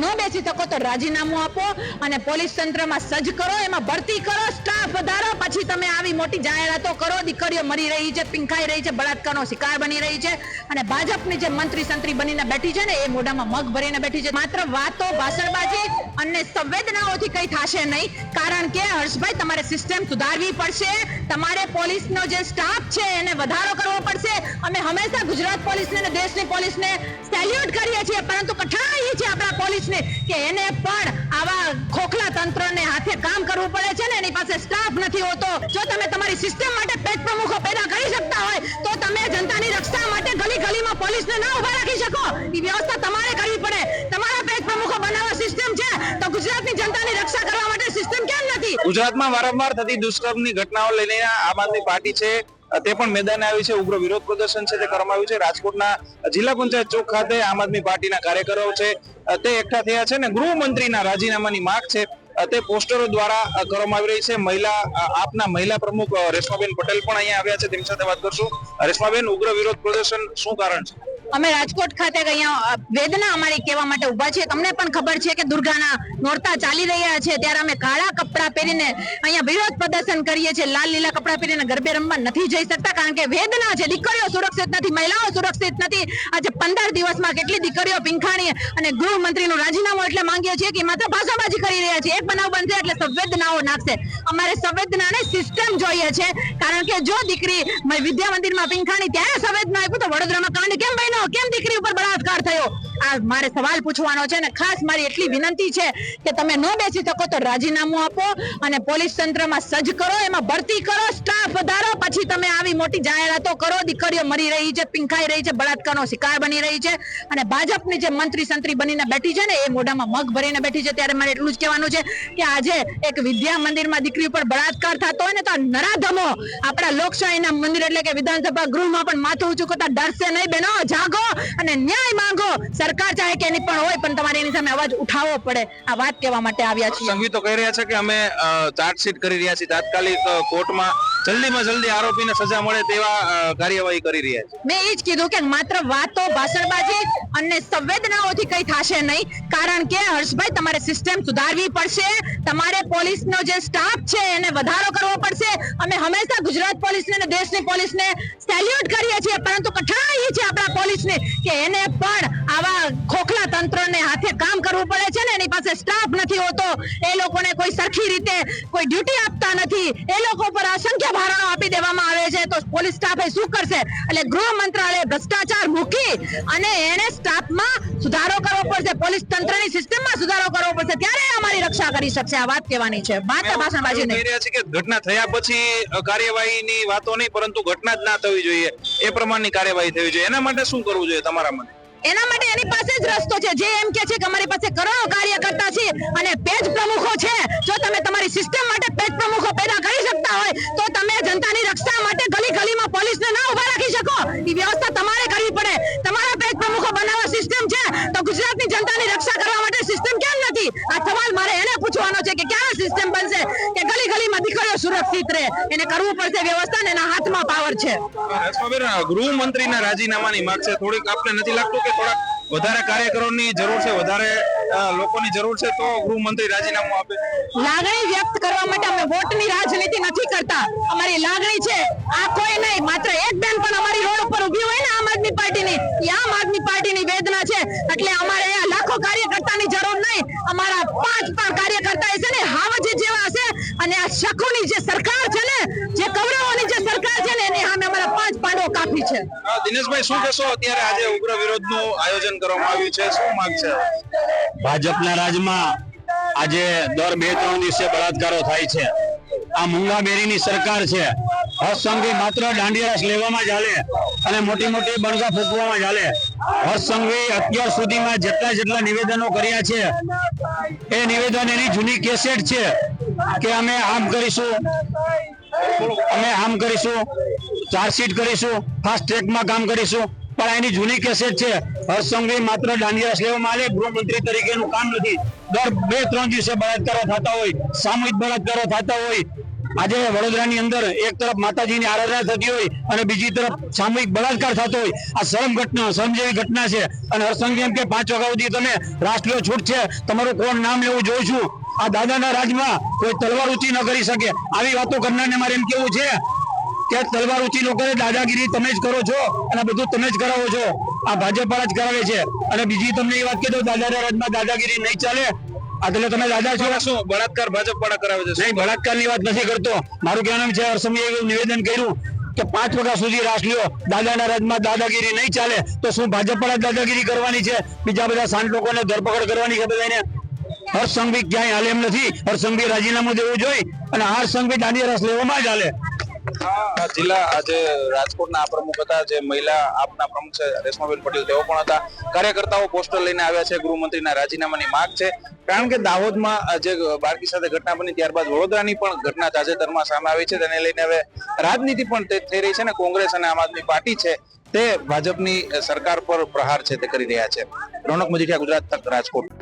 ન બેસી શકો તો રાજીનામું આપો અને પોલીસ તંત્રમાં સજ્જ કરો, એમાં ભરતી કરો, સ્ટાફ વધારો, પછી તમે આવી મોટી જાહેરાતો કરો, દીકરીઓ મરી રહી છે, પિંખાઈ રહી છે, બળાત્કારનો શિકાર બની રહી છે અને ભાજપની જે મંત્રી સંત્રી બનીને બેઠી છે ને, એ મોઢામાં મગ ભરીને બેઠી છે. માત્ર વાતો ભાષણબાજી અને સંવેદનાઓથી કઈ થશે નહીં, કારણ કે હર્ષભાઈ, તમારે સિસ્ટમ સુધારવી પડશે, તમારે પોલીસનો જે સ્ટાફ છે, એને વધારો કરવો પડશે. અમે હંમેશા ગુજરાત પોલીસને અને દેશની પોલીસને સેલ્યુટ કરીએ છીએ, પરંતુ કઠણાઈ છે આપણા પોલીસને કે એને પણ આવા ખોખલા તંત્રને હાથે કામ કરવું પડે છે ને, એની પાસે સ્ટાફ નથી હોતો. જો તમે તમારી સિસ્ટમ માટે પેટ પ્રમુખો પેદા કરી શકતા હોય, તો તમે જનતાની રક્ષા માટે ગલી ગલીમાં પોલીસને ના ઊભા રાખી શકો. એ વ્યવસ્થા તમારે કરવી પડે. તમારા પેટ પ્રમુખો બનાવવા સિસ્ટમ છે, તો ગુજરાતની જનતાની રક્ષા કરવા માટે સિસ્ટમ કેમ નથી? ગુજરાતમાં વારંવાર થતી દુષ્કર્મની ઘટનાઓ લઈને આમ આદમી પાર્ટી છે. તે પણ મેદાને આવી છે. ઉગ્ર વિરોધ પ્રદર્શન છે તે કરવામાં આવ્યું છે. રાજકોટના જિલ્લા પંચાયત ચોક ખાતે આમ આદમી પાર્ટીના કાર્યકરો છે. તે એકઠા થયા છે ને ગૃહમંત્રીના રાજીનામાની માંગ છે. તે પોસ્ટરો દ્વારા કરવામાં આવી રહી છે. મહિલા આપના મહિલા પ્રમુખ રેશમાબેન પટેલ પણ અહીંયા આવ્યા છે. તેમની સાથે વાત કરશું. રેશમાબેન, ઉગ્ર વિરોધ પ્રદર્શન શું કારણ છે? અમે રાજકોટ ખાતે વેદના અમારી કહેવા માટે ઊભા છે તમને પણ ખબર છે કે દુર્ગાના નોરતા ચાલી રહ્યા છે. ત્યારે અમે કાળા કપડાં પહેરીને અહીંયા વિરોધ પ્રદર્શન કરીએ છીએ. લાલ, લીલા કપડાં પહેરીને ગરબે રમવા નથી જઈ શકતા, કારણ કે વેદના છે. દીકરીઓ સુરક્ષિત નથી, મહિલાઓ સુરક્ષિત નથી. આજે પંદર દિવસમાં કેટલી દીકરીઓ પીંખાણી અને ગૃહમંત્રીનું રાજીનામું એટલે માંગીએ છીએ કે માત્ર ભાષાબાજી કરી રહ્યા છે. એક બનાવ બનશે એટલે સંવેદનાઓ નાખશે. અમારે સંવેદનાને સિસ્ટમ જોઈએ છે. કારણ કે જો દીકરી વિદ્યા મંદિરમાં પીંખાણી, ત્યારે સંવેદના આપ્યું તો વડોદરામાં કાંડ. કેમ બન્યો કેમ દીકરી ઉપર બળાત્કાર થયો? આ મારે સવાલ પૂછવાનો છે અને ખાસ મારી એટલી વિનંતી છે કે તમે ન બેસી શકો તો રાજીનામું આપો અને પોલીસ તંત્રમાં સજ્જ કરો, એમાં ભરતી કરો, સ્ટાફ વધારો, પછી તમે આવી મોટી જાહેરાતો કરો, દીકરીઓ મરી રહી છે, પિંખાઈ રહી છે, બળાત્કારનો શિકાર બની રહી છે અને ભાજપની જે મંત્રી સંત્રી બનીને બેઠી છે ને, એ મોઢામાં મગ ભરીને બેઠી છે, ત્યારે મારે એટલું જ કહેવાનું છે કે આજે એક વિદ્યા મંદિરમાં દીકરી ઉપર બળાત્કાર થતો હોય ને તો નરાધમો આપણા લોકશાહીના મંદિર એટલે કે વિધાનસભા ગૃહમાં પણ માથું ઊંચું કરતા ડરશે નહીં. બેનો જાગો અને ન્યાય માંગો. સરકાર ચાહે કે એની પણ હોય પણ તમારે એની સામે અવાજ ઉઠાવવો પડે. આ વાત કહેવા માટે આવ્યા છીએ. સંઘવી તો કહી રહ્યા છે કે અમે ચાર્જશીટ કરી રહ્યા છીએ. તાત્કાલિક કોર્ટમાં જલ્દીમાં જલ્દી આરોપીને સજા મળે તેવા કાર્યવાહી કરી રહ્યા છે. મેં એ જ કીધું કે માત્ર વાતો ભાષણબાજી અને સંવેદનાઓથી કઈ થશે નહીં. કારણ કે હર્ષભાઈ તમારે સિસ્ટમ સુધારવી પડશે. તમારે પોલીસનો જે સ્ટાફ છે એને વધારો કરવો પડશે. અમે હંમેશા ગુજરાત પોલીસને અને દેશની પોલીસને સેલ્યુટ કરીએ છીએ. પરંતુ કઠણાઈ છે પોલીસને કે એને પણ આવા ખોખલા તંત્રને હાથે કામ કરવું પડે છે ને, એની પાસે સ્ટાફ નથી હોતો. એ લોકોને કોઈ સરખી રીતે કોઈ ડ્યુટી આપતા નથી. એ લોકો પર અસંખ્ય ભારણો આપી દેવામાં આવે છે. તો પોલીસ સ્ટાફ એ શું કરશે? એટલે ગૃહ મંત્રાલય ભ્રષ્ટાચાર મૂકી અને એને સ્ટાફમાં સુધારો કરવો પડશે. પોલીસ તંત્રની સિસ્ટમમાં સુધારો કરવો પડશે. ત્યારે અમારી રક્ષા કરી શકશે. આ વાત કહેવાની છે. વાત ભાષણબાજી નહીં છે કે ઘટના થયા પછી કાર્યવાહીની વાતો નહીં પરંતુ ઘટના જ ના થવી જોઈએ. એ પ્રમાણની કાર્યવાહી થવી જોઈએ. એના માટે શું કરવું જોઈએ તમારા માટે એના માટે એની પાસે જ રસ્તો છે. જે એમ કે છે કે અમારી પાસે કરોડો કાર્યકર્તા છે અને સુરક્ષિત રહે એને કરવું પડશે. વ્યવસ્થા ને એના હાથમાં પાવર છે. ગૃહમંત્રીના રાજીનામાની માંગ છે. થોડીક આપને નથી લાગતું કે થોડાક વધારે કાર્યકરોની જરૂર છે? વધારે લોકોની જરૂર છે તો ગૃહમંત્રી રાજીનામું આપે. લાગણી વ્યક્ત કરવા માટે અમે વોટની રાજનીતિ નથી કરતા. અમારી લાગણી છે આ કોઈ નહીં માત્ર એક બેન પણ અમારી રોડ ઉપર ઊભી હોય ને આમ આદમી પાર્ટીની એ આમ આદમી પાર્ટીની વેદના છે એટલે અમારે અહીંયા લાખો કાર્યકર્તાની જરૂર નહીં અમારા પાંચ પાંચ કાર્યકર્તા છે ને હાવજ જેવા છે અને આ શકુની જે સરકાર છે ને જે કૌરવોની જે સરકાર છે ને એની સામે અમારા પાંચ પાંડવો કાફી છે. દિનેશભાઈ શું કહેશો? અત્યારે આજે ઉગ્ર વિરોધનું આયોજન કરવામાં આવ્યું છે શું માંગ છે? ભાજપના રાજમાં આજે દર બે ત્રણ દિવસે બળાત્કારો થાય છે. આ મૂંગાબેરીની સરકાર છે. હર્ષસંઘવી માત્ર દાંડિયા લેવામાં ચાલે અને મોટી મોટી બણગા ફૂંકવામાં ચાલે હર્ષસંઘવી અત્યાર સુધીમાં જેટલા જેટલા નિવેદનો કર્યા છે એ નિવેદન એની જૂની કેસેટ છે. કે અમે આમ કરીશું? અમે આમ કરીશું? ચાર્જશીટ કરીશું? ફાસ્ટ ટ્રેકમાં કામ કરીશું? પણ એની જૂની કેસેટ છે. હર્ષસંઘવી માત્ર દાંડિયા લેવામાં આવે ગૃહમંત્રી તરીકેનું કામ નથી. દર બે, ત્રણ દિવસે બળાત્કારો થતા હોય. સામૂહિક બળાત્કારો થતા હોય. આજે વડોદરાની અંદર એક તરફ માતાજીની આરાધના થતી હોય અને બીજી તરફ સામૂહિક બળાત્કાર થતો હોય. આ શરમ ઘટના, શરમ જેવી ઘટના છે. અને હરસંઘ એમ કે પાંચ વાગ્યા સુધી તમે રાષ્ટ્રીય છૂટ છે. તમારું કોણ નામ લેવું જોઉં છું? આ દાદાના રાજમાં કોઈ તલવાર ઊંચી ન કરી શકે. આવી વાતો કરનારને મારે એમ કેવું છે કે તલવાર ઊંચી ન કરે દાદાગીરી તમે જ કરો છો અને બધું તમે જ કરાવો છો. આ ભાજપ જ કરાવે છે. અને બીજી તમને એ વાત કહેતો દાદાના રાજમાં દાદાગીરી નહીં ચાલે. એટલે તમે દાદા છો. શું બળાત્કાર ભાજપ વાળા કરાવે છે? નહીં બળાત્કારની વાત નથી કરતો. મારું કહેવાનું છે હર્ષમીએ એવું નિવેદન કર્યું કે પાંચ વાગ્યા સુધી રાસ લ્યો દાદાના રાજમાં દાદાગીરી નહીં ચાલે તો શું ભાજપ વાળા દાદાગીરી કરવાની છે? બીજા બધા સાંઠ લોકોને ધરપકડ કરવાની છે બધાને હર્ષ સંઘવી ક્યાંય હાલે એમ નથી. હર્ષ સંઘવી રાજીનામું દેવું જોઈએ અને હર્ષ સંઘવી દાંડિયા રસ લેવામાં જ હાલે. જિલ્લા આજે રાજકોટના આ પ્રમુખ હતા, જે મહિલા આપના પ્રમુખ છે, રેશમાબેન પટેલ તેઓ પણ હતા. કાર્યકર્તાઓ પોસ્ટર લઈને આવ્યા છે, ગૃહમંત્રીના રાજીનામાની માંગ છે. કારણ કે દાહોદમાં જે બાળકી સાથે ઘટના બની, ત્યારબાદ વડોદરાની પણ ઘટના તાજેતરમાં સામે આવી છે. તેને લઈને હવે રાજનીતિ પણ થઈ રહી છે ને કોંગ્રેસ અને આમ આદમી પાર્ટી છે તે ભાજપની સરકાર પર પ્રહાર છે તે કરી રહ્યા છે. રોનક મજીઠિયા, ગુજરાત તક રાજકોટ.